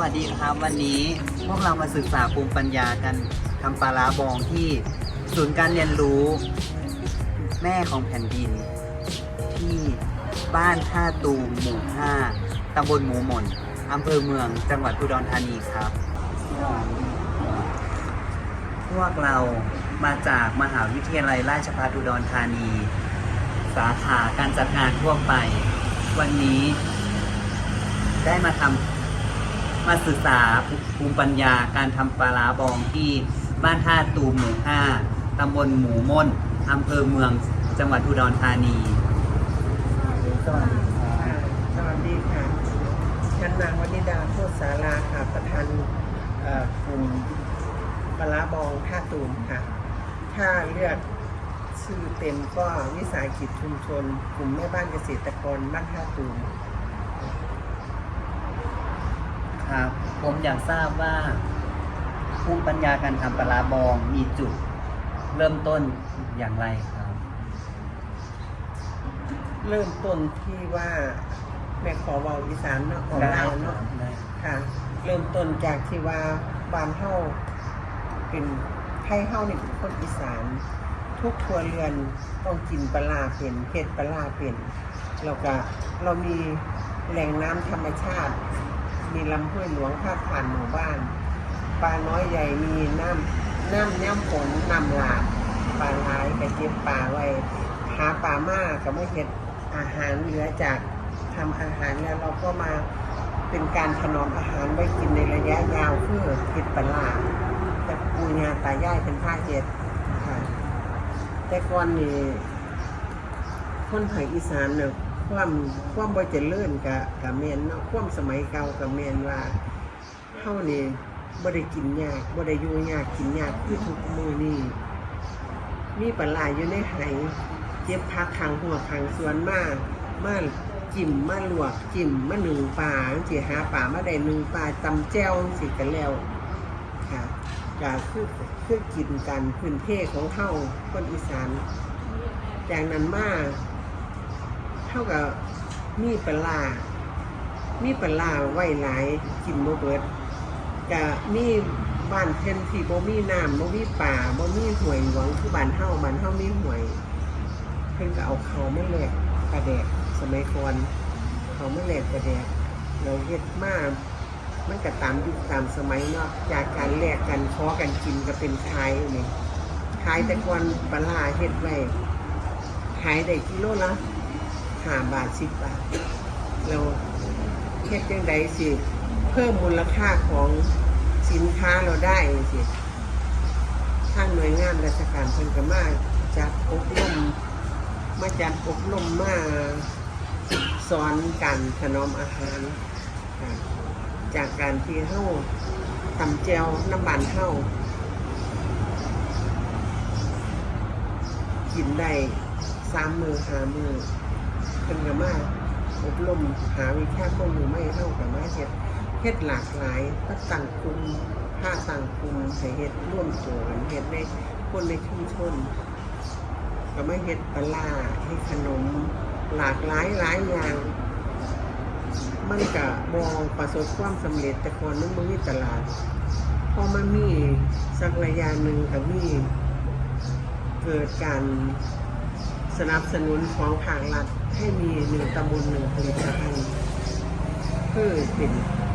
วัสดีครับ วันนี้พวกเรามาศึกษาภูมิปัญญากันทำปลาร้าบองที่ศูนย์การเรียนรู้ แม่ของแผ่นดิน ที่บ้านท่าตูมหมู่5ตำบลหมูหม่นอำเภอเมืองจังหวัดอุดรธานีครับ พวกเรามาจากมหาวิทยาลัยราชภัฏอุดรธานี สาขาการจัดงานทั่วไป วันนี้ได้มาทำ มาศึกษาภูมิปัญญาการทำปลาร้าบองที่บ้านท่าตูมหมู่ห้าตำบลหมูม่นอำเภอเมืองจังหวัดอุดรธานีสวัสดีครับสวัสดีค่ะฉันนางวนิดาโคตรสาราค่ะประธานกลุ่มปลาร้าบองท่าตูมค่ะ ถ้าเลือกชื่อเต็มก็วิสาหกิจชุมชน กลุ่มแม่บ้านเกษตรกรบ้านท่าตูม ครับ ผมอยากทราบว่าภูมิปัญญาการทำปลาร้าบองมีจุดเริ่มต้นอย่างไรครับ เริ่มต้นที่ว่าแม่ขอเวาอีสานเนาะของเราเนาะได้ค่ะ เริ่มต้นจากที่ว่าบ้านเฮาเป็นไทยเฮานี่เป็นคนอีสาน ทุกครัวเรือนต้องกินปลาร้าเป็นเผ็ดปลาร้าเป็นแล้วก็เรามีแหล่งน้ำธรรมชาติ มีลำห้วยหลวงพาดผ่านหมู่บ้านปลาน้อยใหญ่มีน้ำน้ำย่ำฝนน้ำหลากปลาหลายไปเก็บปลาไว้หาปลามากก็ไม่เห็ดอาหารเหลือจากทำอาหารแล้วเราก็มาเป็นการถนอมอาหารไว้กินในระยะยาวเพื่อเห็ดปลาร้าแต่ปูญาตายายเป็นผ้าเห็ดแต่ก่อนนี่คนภาคอีสานเนี่ย ความความบ่เจริญกะกะแม่นเนาะความสมัยเก่ากะแม่นว่าเฮานี่บ่ได้กินยากบ่ได้อยู่ยากกินยากคือทุกมื้อนี้มีปลาร้าอยู่ในไหเก็บผักขังหัวขังสวนมากมาจิ้มมาลวกจิ้มมาหนึ่งปลาจังซี่หาปลามาได้หนึ่งปลาตำแจ่วจังซี่ก็แล้วค่ะก็คือคือกินกันพื้นเพของเท่าคนอีสานจากนั้นมา เท่ากับมีปลา มีปลาร้าไว้หลายกินบ่เบิดก็มีบ้านเพิ่นที่บ่มีน้ำบ่มีป่าบ่มีห้วยหลวงคือบ้านเฮาบ้านเฮามีห้วย เพิ่นก็เอาเขามาแลกปลาแดกสมัยก่อนเขามาแลกปลาแดกเราเฮ็ดมามันก็ตามยุคตามสมัยเนาะจากการแลกกันขอกันกินก็เป็นขายนี่ขายแต่ก่อนปลาร้าเฮ็ดไว้ขายได้กิโลละ ห้าบาทสิบบาทเราเฮ็ดจังใดสิ เพิ่มมูลค่าของสินค้าเราได้สิทางหน่วยงานราชการเพิ่นก็มาจัดอบรมมาจัดอบรมมาสอนการถนอมอาหาร จากการที่เฮ้าตำแจวน้ำบานเฮ้ากินได้สามมือหามือ เป็นกมาอบรมหาวิชาข้อมูลไม่เท่ากับมาเฮ็ดเฮ็ดหลากหลายก็สั่งกลุ่มผ้าสั่งกลุ่มใส่เฮ็ดร่วมตัวกันเฮ็ดในคนในชุมชนก็ไม่เฮ็ดปลาร้าเฮ็ดขนมหลากหลายหลายอย่าง มันก็มองประสบความสำเร็จแต่ก่อนมันไม่มีตลาด พอมันมีสักระยะหนึ่งก็มีเกิดการ สนับสนุนของภาครัฐให้มีหนึ่งตำบลหนึ่งผลิตภัณฑ์เพื่อเป็น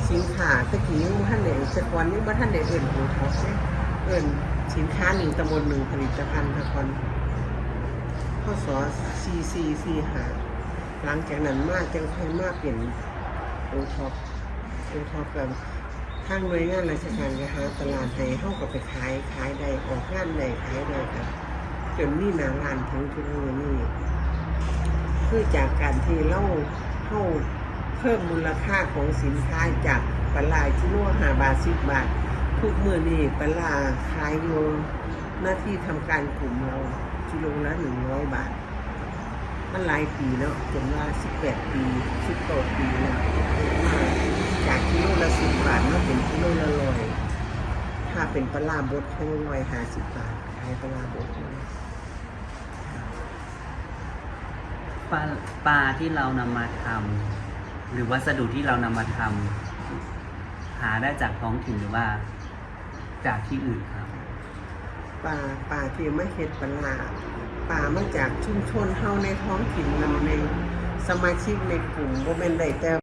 สินค้าตะกี้ยังท่านเด็กแต่ก่อนยังบ่ท่านเด็กเอื่นโอท็อปเนี่ยเอื่นสินค้าหนึ่งตำบลหนึ่งผลิตภัณฑ์ตะกอนข้อสอซีซีซีหาหลังจากนั้นมากจังค่อยมากเปลี่ยนโอท็อปโอท็อปกับทางหน่วยงานราชการก็หาตลาดให้เข้ากับไปขายขายได้ออกงานได้ขายได้ครับ จนมีหนาลานถึงทุกมือนี่คือจากการที่เล่าเข้าเพิ่มมูลค่าของสินค้าจากปลาไหลกิโลห้าบาทสิบบาท ทุกมือนี่ปลาไหลขายอยู่หน้าที่ทำการกลุ่มเรากิโลละหนึ่งร้อยบาท มันหลายปีแล้วจนว่า18ปี19ปีแล้วจากกิโลละ10บบาทมาเป็นกิโลละร้อยถ้าเป็นปลาบดให้ร้อยห้าสิบบาทขายปลาร้าบดเลย ปลาปลาที่เรานำมาทำหรือวัสดุที่เรานำมาทำหาได้จากท้องถิ่นหรือว่า จากที่อื่นครับปลาปลาที่ไม่เห็ดปลาร้าปลามาจากชุมชนเฮาในท้องถิ่นนำในสมาชิกในกลุ่มบ่แม่นได้แต่